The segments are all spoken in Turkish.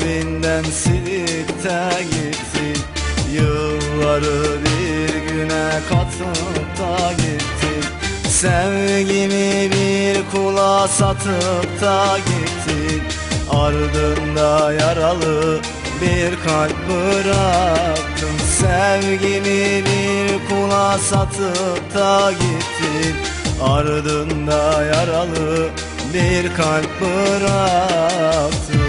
benden silip de gittin Yılları bir güne katıp da gittin Sevgimi bir kula satıp da gittin Ardında yaralı bir kalp bıraktın Sevgimi bir kula satıp da gittin Ardında yaralı bir kalp bıraktın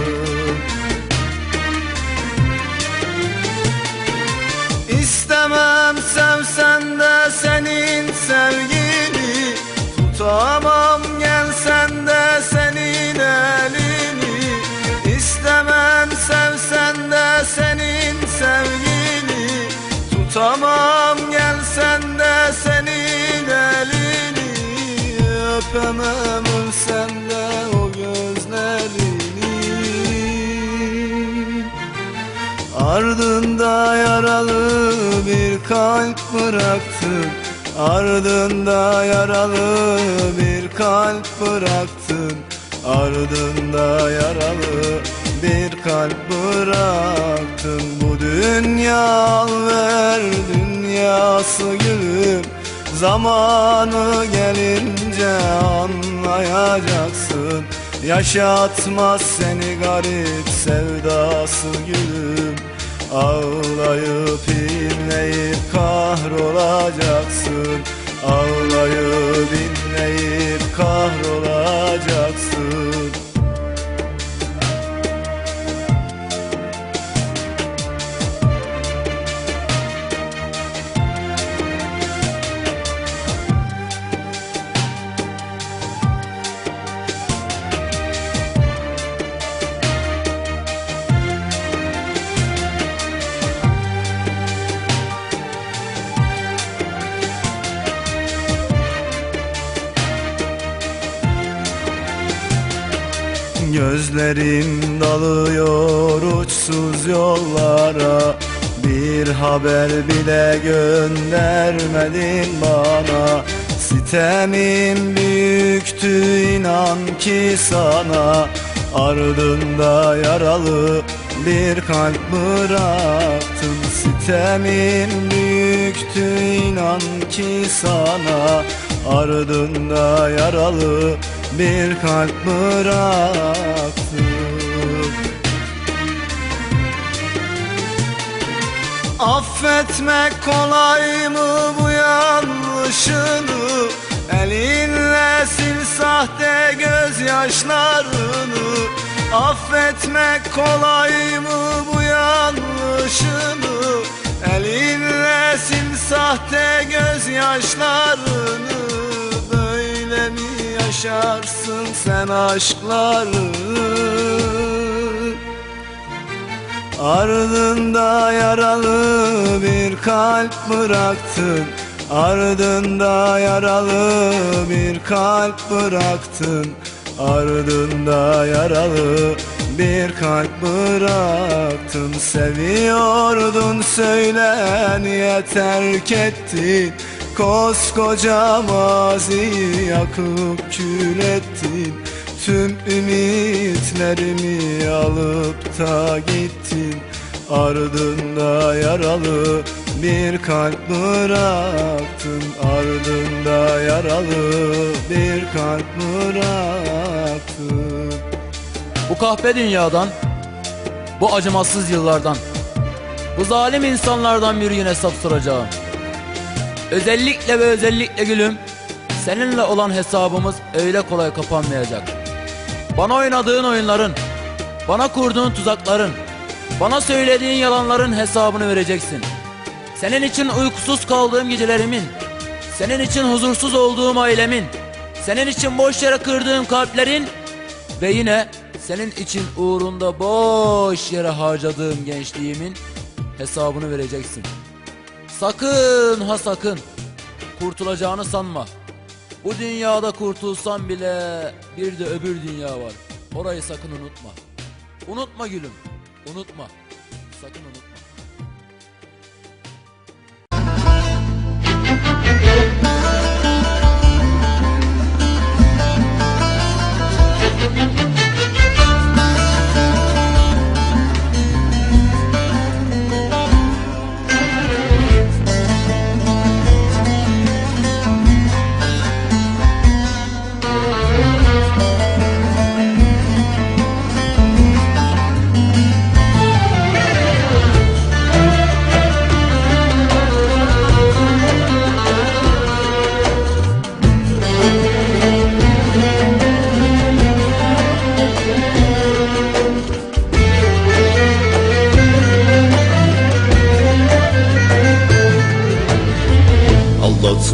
İstemem sevsen de senin sevgini Tutamam gelsen de senin elini. İstemem sevsen de senin sevgini Tutamam Ardında yaralı bir kalp bıraktın. Ardında yaralı bir kalp bıraktın. Ardında yaralı bir kalp bıraktın. Bu dünya ver dünyası gülüm. Zamanı gelince anlayacaksın. Yaşatmaz seni garip sevdası gülüm Ağlayıp inleyip kahrolacaksın. Ağlayıp inleyip kahrolacaksın Gözlerim dalıyor uçsuz yollara. Bir haber bile göndermedin bana. Sitemim büyüktü inan ki sana. Ardında yaralı bir kalp bıraktım. Sitemim büyüktü inan ki sana. Ardında yaralı bir kalp bıraktım Affetmek kolay mı bu yanlışını? Elinle sil sahte gözyaşlarını. Affetmek kolay mı bu yanlışını? Elinle sil sahte gözyaşlarını yaşarsın sen aşkları. Ardında yaralı bir kalp bıraktın. Ardında yaralı bir kalp bıraktın. Ardında yaralı bir kalp bıraktın. Seviyordun söyle niye terk ettin Koskoca maziyi yakıp kül ettin. Tüm ümitlerimi alıp da gittin. Ardında yaralı bir kalp bıraktın. Ardında yaralı bir kalp bıraktın. Bu kahpe dünyadan, bu acımasız yıllardan, bu zalim insanlardan bir gün hesap soracağım. Özellikle ve özellikle gülüm, seninle olan hesabımız öyle kolay kapanmayacak. Bana oynadığın oyunların, bana kurduğun tuzakların, bana söylediğin yalanların hesabını vereceksin. Senin için uykusuz kaldığım gecelerimin, senin için huzursuz olduğum ailemin, senin için boş yere kırdığım kalplerin ve yine senin için uğrunda boş yere harcadığım gençliğimin hesabını vereceksin. Sakın ha sakın kurtulacağını sanma. Bu dünyada kurtulsan bile bir de öbür dünya var. Orayı sakın unutma. Unutma gülüm. Unutma. Sakın unutma.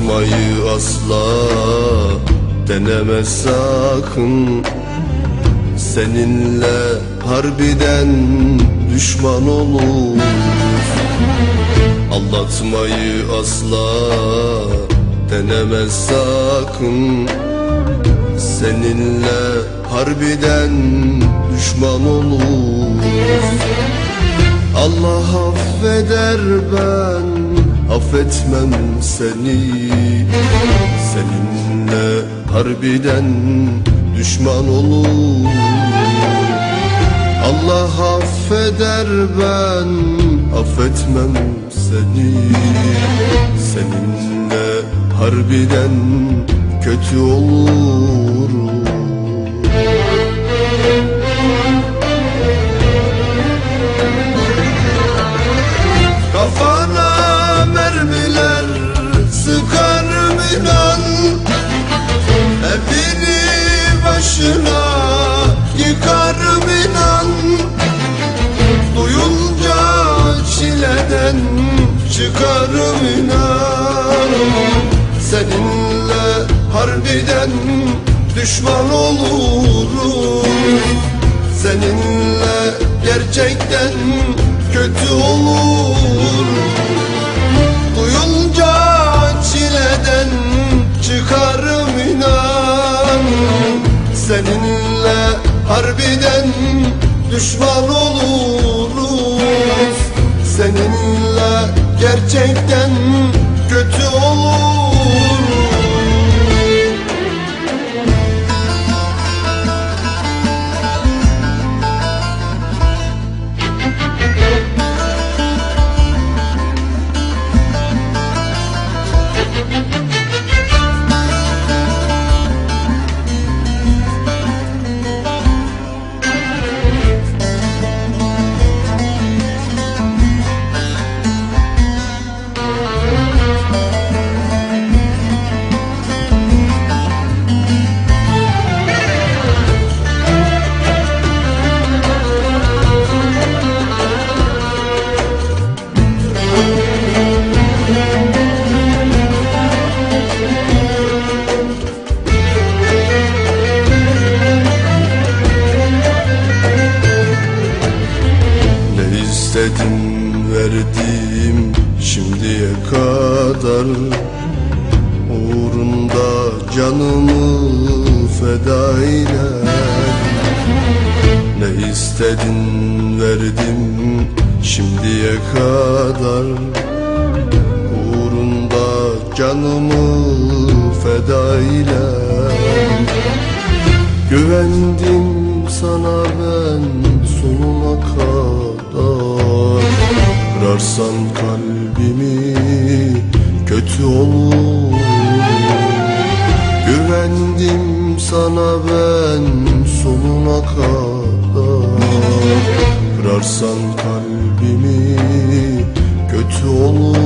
Aldatmayı asla deneme sakın. Seninle harbiden düşman olur. Aldatmayı asla deneme sakın. Seninle harbiden düşman olur. Allah affeder ben affetmem seni. Seninle harbiden düşman olur. Allah affeder ben affetmem seni. Seninle harbiden kötü olur çileden çıkarım inan Seninle harbiden düşman olurum. Seninle gerçekten kötü olur Duyunca çileden çıkarım inan. Seninle harbiden düşman oluruz canımı feda ile Ne istedin verdim şimdiye kadar. Uğrunda canımı feda ile Güvendim sana ben sonuna kadar. Kırarsan kalbimi kötü olur Güvendim sana ben sonuna kadar. Kırarsan kalbimi kötü olur